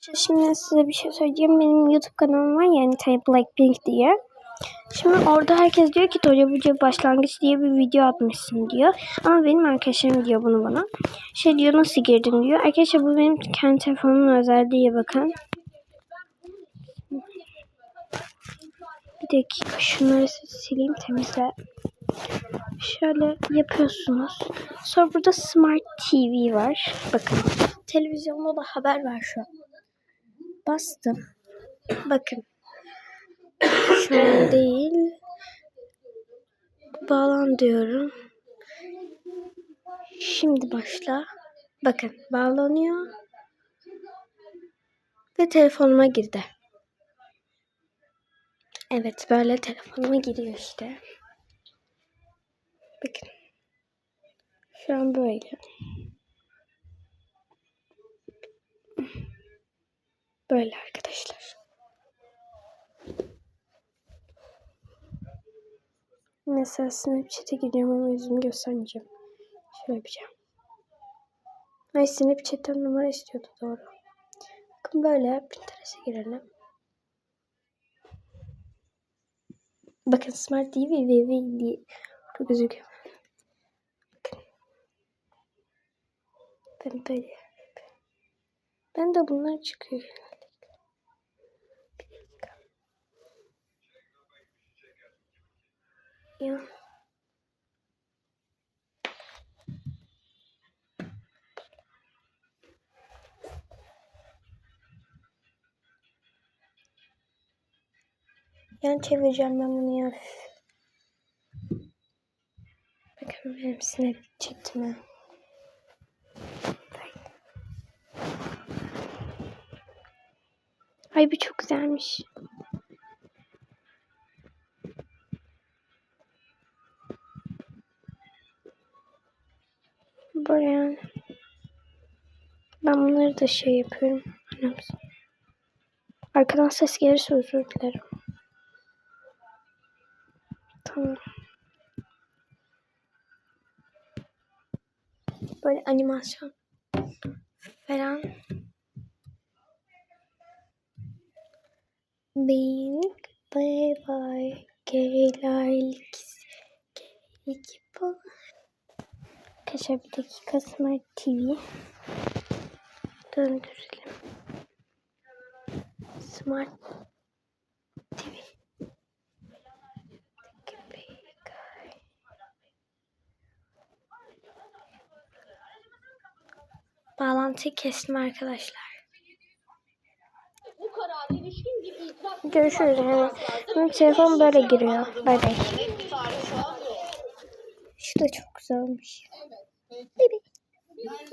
Şimdi size bir şey söyleyeceğim. Benim YouTube kanalım var yani Tay Blackpink diye. Şimdi orada herkes diyor ki Toca Buca başlangıç diye bir video atmışsın diyor. Ama benim arkadaşlarım diyor bunu bana. Şey diyor nasıl girdin diyor. Arkadaşlar bu benim kendi telefonumun özelliği bakın. Bir dakika şunları sileyim temizle. Şöyle yapıyorsunuz. Sonra burada Smart TV var. Bakın. Televizyonda da haber var şu an. Bastım. Bakın. Şu an değil. Bağlan diyorum. Şimdi başla. Bakın bağlanıyor. Ve telefonuma girdi. Evet böyle telefonuma giriyor işte. Bakın. Şu an böyle. Böyle arkadaşlar. Mesela Snapchat'e gidiyorum ama yüzümü göstermeyeceğim. Şöyle yapacağım. Ay Snapchat'ten numara istiyordu doğru. Bakın böyle Pinterest'e girelim. Bakın Smart TV VV diye gözüküyor. Bakın. Ben böyle. Ben de bunlar çıkıyor. Bir dakika. Ya. Yan çevireceğim ben bunu ya. Bakın benim Snapchat'ime. Ay bu çok güzelmiş. Buraya. Ben bunları da şey yapıyorum. Anam. Arkadan ses gelirse özür dilerim. Tamam. Böyle animasyon falan. Bing, bye bye, geylerlik, geylik. Arkadaşlar bir dakika Smart TV döndürelim. Smart TV. Bağlantıyı kestim arkadaşlar. Görüşürüz. Yani. Benim telefon böyle giriyor. Bay bay. Şu da çok güzelmiş. Evet. Bebe. Yani